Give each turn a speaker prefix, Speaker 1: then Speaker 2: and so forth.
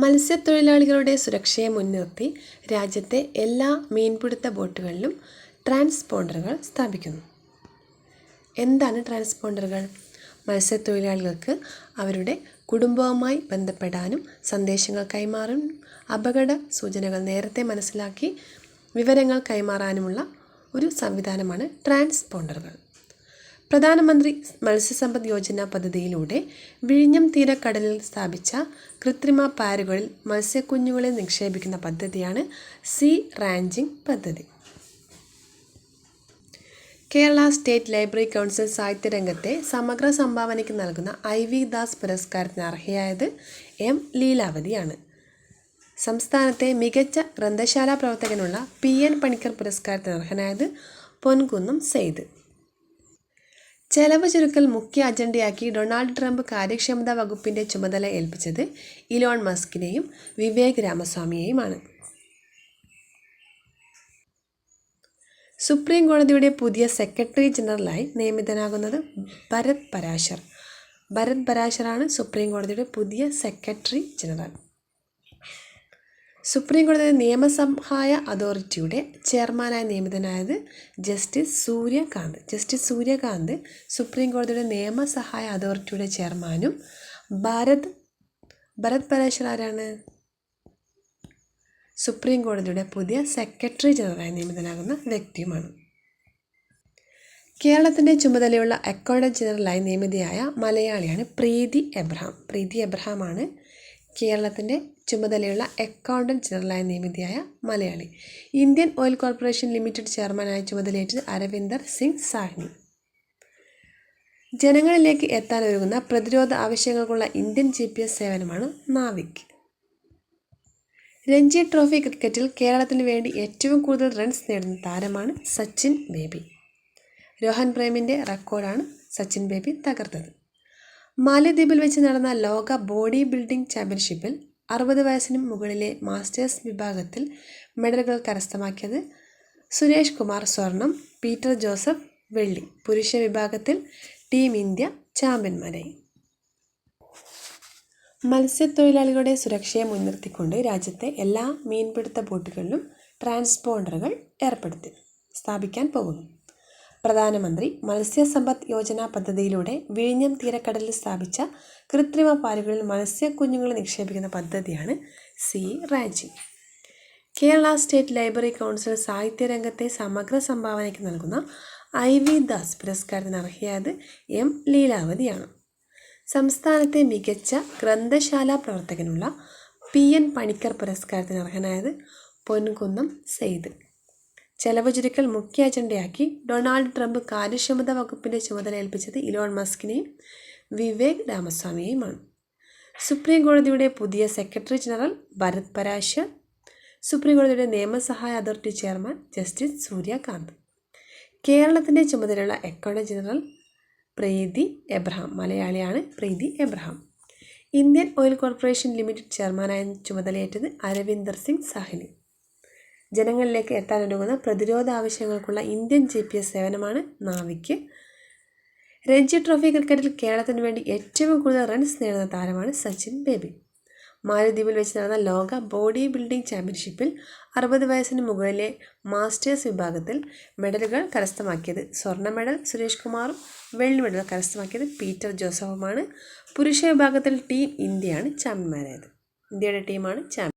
Speaker 1: മത്സ്യത്തൊഴിലാളികളുടെ സുരക്ഷയെ മുൻനിർത്തി രാജ്യത്തെ എല്ലാ മീൻപിടുത്ത ബോട്ടുകളിലും ട്രാൻസ്പോണ്ടറുകൾ സ്ഥാപിക്കുന്നു. എന്താണ് ട്രാൻസ്പോണ്ടറുകൾ? മത്സ്യത്തൊഴിലാളികൾക്ക് അവരുടെ കുടുംബവുമായി ബന്ധപ്പെടാനും സന്ദേശങ്ങൾ കൈമാറാനും അപകട സൂചനകൾ നേരത്തെ മനസ്സിലാക്കി വിവരങ്ങൾ കൈമാറാനുമുള്ള ഒരു സംവിധാനമാണ് ട്രാൻസ്പോണ്ടറുകൾ. പ്രധാനമന്ത്രി മത്സ്യസമ്പദ് യോജന പദ്ധതിയിലൂടെ വിഴിഞ്ഞം തീരക്കടലിൽ സ്ഥാപിച്ച കൃത്രിമ പാരുകളിൽ മത്സ്യക്കുഞ്ഞുങ്ങളെ നിക്ഷേപിക്കുന്ന പദ്ധതിയാണ് സീ റാഞ്ചിംഗ് പദ്ധതി. കേരള സ്റ്റേറ്റ് ലൈബ്രറി കൗൺസിൽ സാഹിത്യരംഗത്തെ സമഗ്ര സംഭാവനയ്ക്ക് നൽകുന്ന ഐ വി ദാസ് പുരസ്കാരത്തിന് അർഹയായത് എം ലീലാവതിയാണ്. സംസ്ഥാനത്തെ മികച്ച ഗ്രന്ഥശാല പ്രവർത്തകനുള്ള പി എൻ പണിക്കർ പുരസ്കാരത്തിന് അർഹനായത് പൊൻകുന്നം സെയ്ദ്. ചെലവ് ചുരുക്കൽ മുഖ്യ അജണ്ടയാക്കി ഡൊണാൾഡ് ട്രംപ് കാര്യക്ഷമതാ വകുപ്പിന്റെ ചുമതല ഏൽപ്പിച്ചത് ഇലോൺ മസ്കിനെയും വിവേക് രാമസ്വാമിയെയുമാണ്. സുപ്രീം കോടതിയുടെ പുതിയ സെക്രട്ടറി ജനറലായി നിയമിതനാകുന്നത് ഭരത് പരാശർ. ഭരത് പരാശറാണ് സുപ്രീം കോടതിയുടെ പുതിയ സെക്രട്ടറി ജനറൽ. സുപ്രീം കോടതി നിയമസഹായ അതോറിറ്റിയുടെ ചെയർമാനായി നിയമിതനായത് justice Suryakant. Justice Suryakant supreme കോടതിയുടെ നിയമസഹായ അതോറിറ്റിയുടെ ചെയർമാനും ഭാരത് ഭരത് പരേശ്വർ ആരാണ്? സുപ്രീം കോടതിയുടെ പുതിയ സെക്രട്ടറി ജനറലായി നിയമിതനാകുന്ന വ്യക്തിയുമാണ്. കേരളത്തിന്റെ ചുമതലയുള്ള അക്കൗണ്ടന്റ് ജനറലായി നിയമിതയായ മലയാളിയാണ് പ്രീതി എബ്രഹാം. പ്രീതി എബ്രഹാമാണ് കേരളത്തിന്റെ ചുമതലയുള്ള അക്കൗണ്ടന്റ് ജനറലായ നിയമിതയായ Malayali. Indian oil corporation limited ചെയർമാനായി ചുമതലയേറ്റത് അരവിന്ദർ സിംഗ് സാഹ്നി. ജനങ്ങളിലേക്ക് എത്താൻ ഒരുങ്ങുന്ന പ്രതിരോധ ആവശ്യങ്ങൾക്കുള്ള ഇന്ത്യൻ ജി പി എസ് സേവനമാണ് നാവിക്. രഞ്ജി ട്രോഫി ക്രിക്കറ്റിൽ കേരളത്തിന് വേണ്ടി ഏറ്റവും കൂടുതൽ റൺസ് നേടുന്ന താരമാണ് സച്ചിൻ ബേബി. രോഹൻ പ്രേമിന്റെ റെക്കോർഡാണ് സച്ചിൻ ബേബി തകർത്തത്. മാലദ്വീപിൽ വെച്ച് നടന്ന ലോക ബോഡി ബിൽഡിംഗ് ചാമ്പ്യൻഷിപ്പിൽ അറുപത് വയസ്സിനും മുകളിലെ മാസ്റ്റേഴ്സ് വിഭാഗത്തിൽ മെഡലുകൾ കരസ്ഥമാക്കിയത് സുരേഷ് കുമാർ സ്വർണം പീറ്റർ ജോസഫ് വെള്ളി. പുരുഷ വിഭാഗത്തിൽ ടീം ഇന്ത്യ ചാമ്പ്യന്മാരായി. മത്സ്യത്തൊഴിലാളികളുടെ സുരക്ഷയെ മുൻനിർത്തിക്കൊണ്ട് രാജ്യത്തെ എല്ലാ മീൻപിടുത്ത ബോട്ടുകളിലും ട്രാൻസ്പോണ്ടറുകൾ ഏർപ്പെടുത്തി സ്ഥാപിക്കാൻ പോകുന്നു. പ്രധാനമന്ത്രി മത്സ്യസമ്പദ് യോജന പദ്ധതിയിലൂടെ വിഴിഞ്ഞം തീരക്കടലിൽ സ്ഥാപിച്ച കൃത്രിമ പാലുകളിൽ മത്സ്യക്കുഞ്ഞുങ്ങളെ നിക്ഷേപിക്കുന്ന പദ്ധതിയാണ് സി. റാജി കേരള സ്റ്റേറ്റ് ലൈബ്രറി കൗൺസിൽ സാഹിത്യരംഗത്തെ സമഗ്ര സംഭാവനയ്ക്ക് നൽകുന്ന ഐ വി ദാസ് പുരസ്കാരത്തിന് അർഹയായത് എം. ലീലാവതിയാണ്. സംസ്ഥാനത്തെ മികച്ച ഗ്രന്ഥശാല പ്രവർത്തകനുള്ള പി. എൻ. പണിക്കർ പുരസ്കാരത്തിന് അർഹനായത് പൊൻകുന്നം സെയ്ദ്. ചെലവ് ചുരുക്കൽ മുഖ്യ അജണ്ടയാക്കി ഡൊണാൾഡ് ട്രംപ് കാര്യക്ഷമത വകുപ്പിന്റെ ചുമതല ഏൽപ്പിച്ചത് ഇലോൺ മസ്കിനെയും വിവേക് രാമസ്വാമിയെയുമാണ്. സുപ്രീം കോടതിയുടെ പുതിയ secretary general Bharat Parashar supreme കോടതിയുടെ നിയമസഹായ അതോറിറ്റി ചെയർമാൻ ജസ്റ്റിസ് സൂര്യകാന്ത് കേരളത്തിന്റെ ചുമതലയുള്ള അക്കൗണ്ട് ജനറൽ പ്രീതി എബ്രഹാം മലയാളിയാണ് Preethi Abraham. Indian oil corporation limited ചെയർമാനായ ചുമതലയേറ്റത് അരവിന്ദർ സിംഗ് സാഹ്നി. ജനങ്ങളിലേക്ക് എത്താനൊരുങ്ങുന്ന പ്രതിരോധ ആവശ്യങ്ങൾക്കുള്ള ഇന്ത്യൻ ജി പി എസ് സേവനമാണ് നാവിക്ക്. രഞ്ജി ട്രോഫി ക്രിക്കറ്റിൽ കേരളത്തിന് വേണ്ടി ഏറ്റവും കൂടുതൽ റൺസ് നേടുന്ന താരമാണ് സച്ചിൻ ബേബി. മാലദ്വീപിൽ വെച്ച് നടന്ന ലോക ബോഡി ബിൽഡിംഗ് ചാമ്പ്യൻഷിപ്പിൽ അറുപത് വയസ്സിന് മുകളിലെ മാസ്റ്റേഴ്സ് വിഭാഗത്തിൽ മെഡലുകൾ കരസ്ഥമാക്കിയത് സ്വർണ മെഡൽ സുരേഷ് കുമാറും വെള്ളി മെഡൽ കരസ്ഥമാക്കിയത് പീറ്റർ ജോസഫുമാണ്. പുരുഷ വിഭാഗത്തിൽ ടീം ഇന്ത്യയാണ് ചാമ്പ്യന്മാരായത്. ഇന്ത്യയുടെ ടീമാണ് ചാമ്പ്യൻ